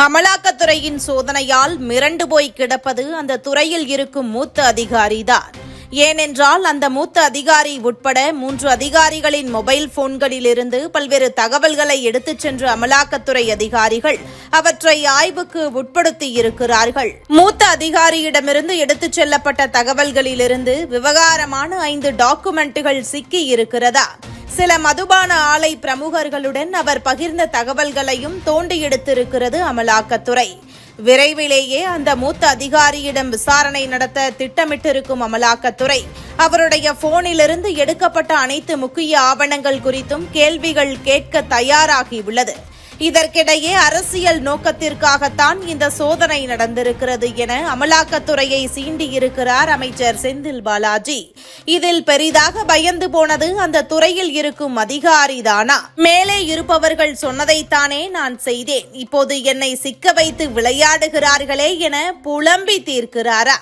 அமலாக்கத்துறையின் சோதனையால் மிரண்டு போய் கிடப்பது அந்த துறையில் இருக்கும் மூத்த அதிகாரிதான். ஏனென்றால் அந்த மூத்த அதிகாரி உட்பட மூன்று அதிகாரிகளின் மொபைல் போன்களிலிருந்து பல்வேறு தகவல்களை எடுத்துச் சென்ற அமலாக்கத்துறை அதிகாரிகள் அவற்றை ஆய்வுக்கு உட்படுத்தி இருக்கிறார்கள். மூத்த அதிகாரியிடமிருந்து எடுத்துச் செல்லப்பட்ட தகவல்களிலிருந்து விவகாரமான ஐந்து டாக்குமெண்ட்டுகள் சிக்கி இருக்கிறதா? சில மதுபான ஆலை பிரமுகர்களுடன் அவர் பகிர்ந்த தகவல்களையும் தோண்டி எடுத்திருக்கிறது அமலாக்கத்துறை. விரைவிலேயே அந்த மூத்த அதிகாரியிடம் விசாரணை நடத்த திட்டமிட்டிருக்கும் அமலாக்கத்துறை அவருடைய போனிலிருந்து எடுக்கப்பட்ட அனைத்து முக்கிய ஆவணங்கள் குறித்தும் கேள்விகள் கேட்க தயாராகியுள்ளது இதற்கிடையே அரசியல் நோக்கத்திற்காகத்தான் இந்த சோதனை நடந்திருக்கிறது என அமலாக்கத்துறையை சீண்டியிருக்கிறார் அமைச்சர் செந்தில் பாலாஜி. இதில் பெரிதாக பயந்து போனது அந்த துறையில் இருக்கும் அதிகாரிதானா? மேலே இருப்பவர்கள் சொன்னதைத்தானே நான் செய்தேன். இப்போது என்னை சிக்க வைத்து விளையாடுகிறார்களே என புலம்பி தீர்க்கிறாரா?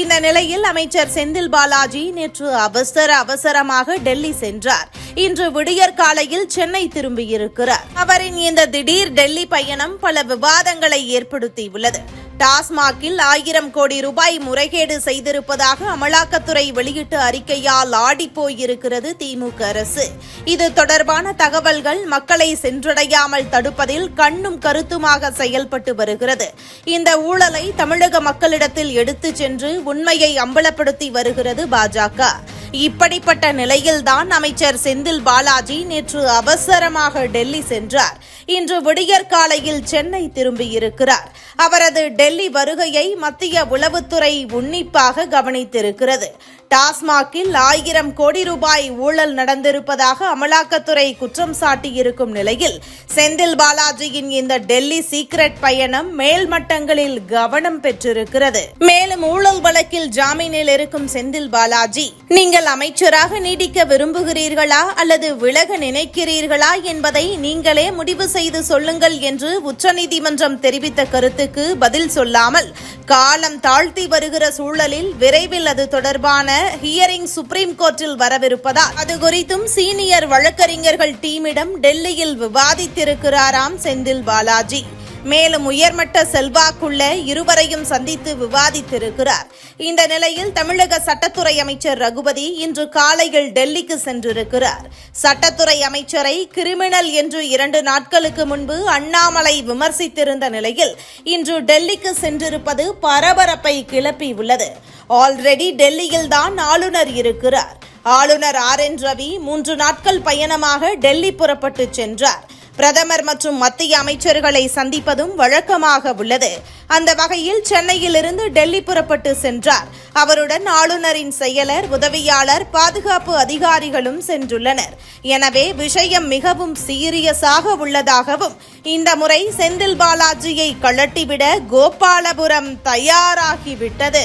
இந்த நிலையில் அமைச்சர் செந்தில் பாலாஜி நேற்று அவசர அவசரமாக டெல்லி சென்றார். இன்று விடியற் காலையில் சென்னை திரும்பியிருக்கிறார். அவரின் இந்த திடீர் டெல்லி பயணம் பல விவாதங்களை ஏற்படுத்தியுள்ளது. டாஸ்மாகில் ஆயிரம் கோடி ரூபாய் முறைகேடு செய்திருப்பதாக அமலாக்கத்துறை வெளியிட்ட அறிக்கையால் ஆடிப்போயிருக்கிறது திமுக அரசு. இது தொடர்பான தகவல்கள் மக்களை சென்றடையாமல் தடுப்பதில் கண்ணும் கருத்துமாக செயல்பட்டு வருகிறது. இந்த ஊழலை தமிழக மக்களிடத்தில் எடுத்துச் சென்று உண்மையை அம்பலப்படுத்தி வருகிறது பாஜக. இப்படிப்பட்ட நிலையில்தான் அமைச்சர் செந்தில் பாலாஜி நேற்று அவசரமாக டெல்லி சென்றார். இன்று விடியற்காலையில் சென்னை திரும்பியிருக்கிறார். அவரது டெல்லி வருகையை மத்திய உளவுத்துறை உன்னிப்பாக கவனித்திருக்கிறது. டாஸ்மாகில் ஆயிரம் கோடி ரூபாய் ஊழல் நடந்திருப்பதாக அமலாக்கத்துறை குற்றம் சாட்டியிருக்கும் நிலையில் செந்தில் பாலாஜியின் இந்த டெல்லி சீக்ரெட் பயணம் மேல்மட்டங்களில் கவனம் பெற்றிருக்கிறது. மேலும் ஊழல் வழக்கில் ஜாமீனில் இருக்கும் செந்தில் பாலாஜி நீங்கள் அமைச்சராக நீடிக்க விரும்புகிறீர்களா அல்லது விலக நினைக்கிறீர்களா என்பதை நீங்களே முடிவு செய்து சொல்லுங்கள் என்று உச்சநீதிமன்றம் தெரிவித்த கருத்துக்கு பதில் சொல்லாமல் காலம் தாழ்த்தி வருகிற சூழலில் விரைவில் அது தொடர்பான ஹியரிங் சுப்ரீம் கோர்ட்டில் வரவிருப்பதால் அது குறித்தும் சீனியர் வழக்கறிஞர்கள் டீமிடம் டெல்லியில் விவாதித்திருக்கிறாராம் செந்தில் பாலாஜி. மேலும் உயர்மட்ட செல்வாக்குள்ள இருவரையும் சந்தித்து விவாதித்திருக்கிறார். இந்த நிலையில் தமிழக சட்டத்துறை அமைச்சர் ரகுபதி இன்று காலையில் டெல்லிக்கு சென்றிருக்கிறார். சட்டத்துறை அமைச்சரை கிரிமினல் என்று இரண்டு நாட்களுக்கு முன்பு அண்ணாமலை விமர்சித்திருந்த நிலையில் இன்று டெல்லிக்கு சென்றிருப்பது பரபரப்பை கிளப்பியுள்ளது ஆல்ரெடி டெல்லியில் தான் ஆளுநர் இருக்கிறார். ஆளுநர் ஆர். என். ரவி மூன்று நாட்கள் பயணமாக டெல்லி புறப்பட்டு சென்றார். பிரதமர் மற்றும் மத்திய அமைச்சர்களை சந்திப்பதும் வழக்கமாக உள்ளது. அந்த வகையில் சென்னையிலிருந்து டெல்லி புறப்பட்டு சென்றார். அவருடன் ஆளுநரின் செயலர் உதவியாளர் பாதுகாப்பு அதிகாரிகளும் சென்றுள்ளனர். எனவே விஷயம் மிகவும் சீரியஸாக உள்ளதாகவும் இந்த முறை செந்தில் பாலாஜியை கழட்டிவிட கோபாலபுரம் தயாராகிவிட்டது.